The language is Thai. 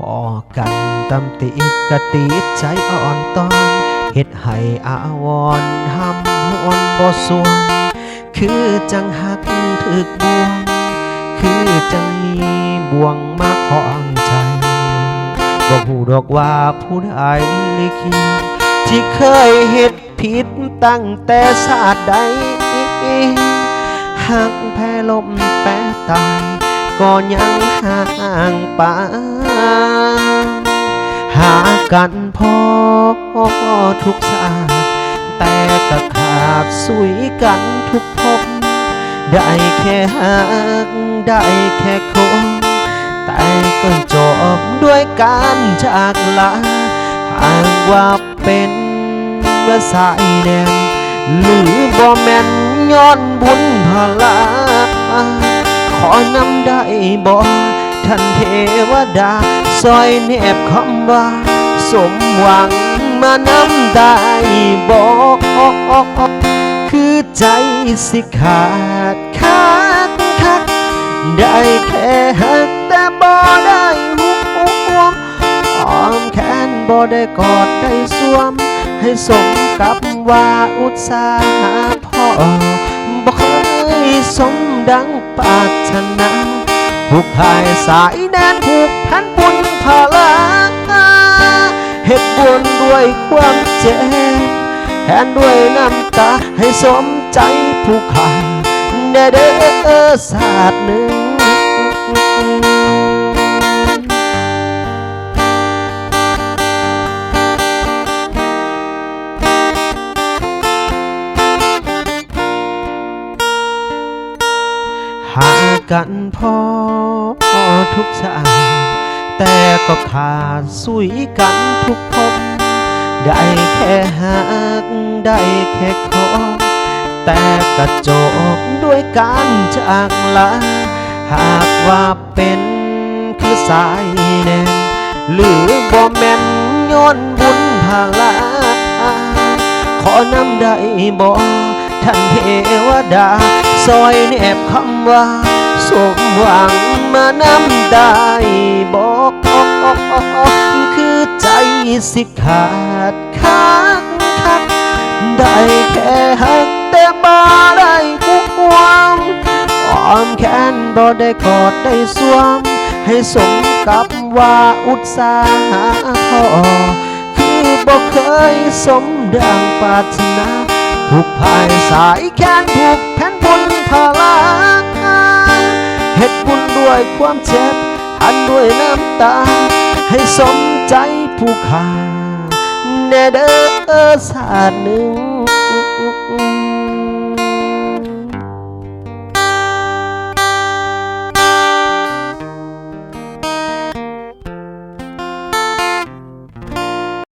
พอกันตำติดกะติดใจอ่อนตอนเฮ็ดให้อาวรณ์ห้ำหวนบ่สวงคือจังหักถึกบวง คือจังมีบ่วงมาคล้องใจบ่หูดอกว่าผู้ใดลิขิตที่เคยเฮ็ดผิดตั้งแต่ชาติใดหักแพ้ลมแปรตาย ก็ยังห่างปาหากันพอทุกชาติแต่ก็ขาดสุยกันทุกภพได้แค่หักได้แค่คงแต่ก็จบด้วยการจากลาหากว่าเป็นเมื่อสายแดนหรือบ่แม่นย้อนบุญพลาขอนำด บ่ท่านเทวดาซอยแนบคำว่า สมหวังมานำได้บ่คือใจสิขาดขาดคัก ได้แค่หักแต่บ่ได้หุวมอ้อมแขนบ่ได้กอดได้สวม ให้สมกับว่าอุตสาห์พ่อบ่เคยสมดังปรารถนา ผูกพายสายแดนผูกพันบุญพลาเฮ็ดบุญด้วยความเจ็บแทนด้วยน้ำตาให้สมใจผู้ขาแน่เด้อศาสตร์หนึ่งหากันพอ ทุกชาติแต่ก็ขาดสุยกันทุกภพได้แค่หักได้แค่ขอแต่กระจกด้วยการจากลาหากว่าเป็นคือสายแนนหรือบ่แม่นย้อนบุญพลาขอนำได้บ่ท่านเทวดาซอยแนบคำว่า สมหวังมานำได้บ่คือใจสิขาดคักคักได้แค่หักแต่บ่ได้ห่วงอ้อมแขนบ่ได้กอดได้สวม ให้สมกับว่าอุตสาห์พอคือบ่เคยสมดังปรารถนาผูกพายสายแขนผูกแผ่น เฮ็ดบุญด้วยความเจ็บหันด้วยน้ำตา ให้สมใจผู้ขาแน่เด้อศาสตร์หนึ่ง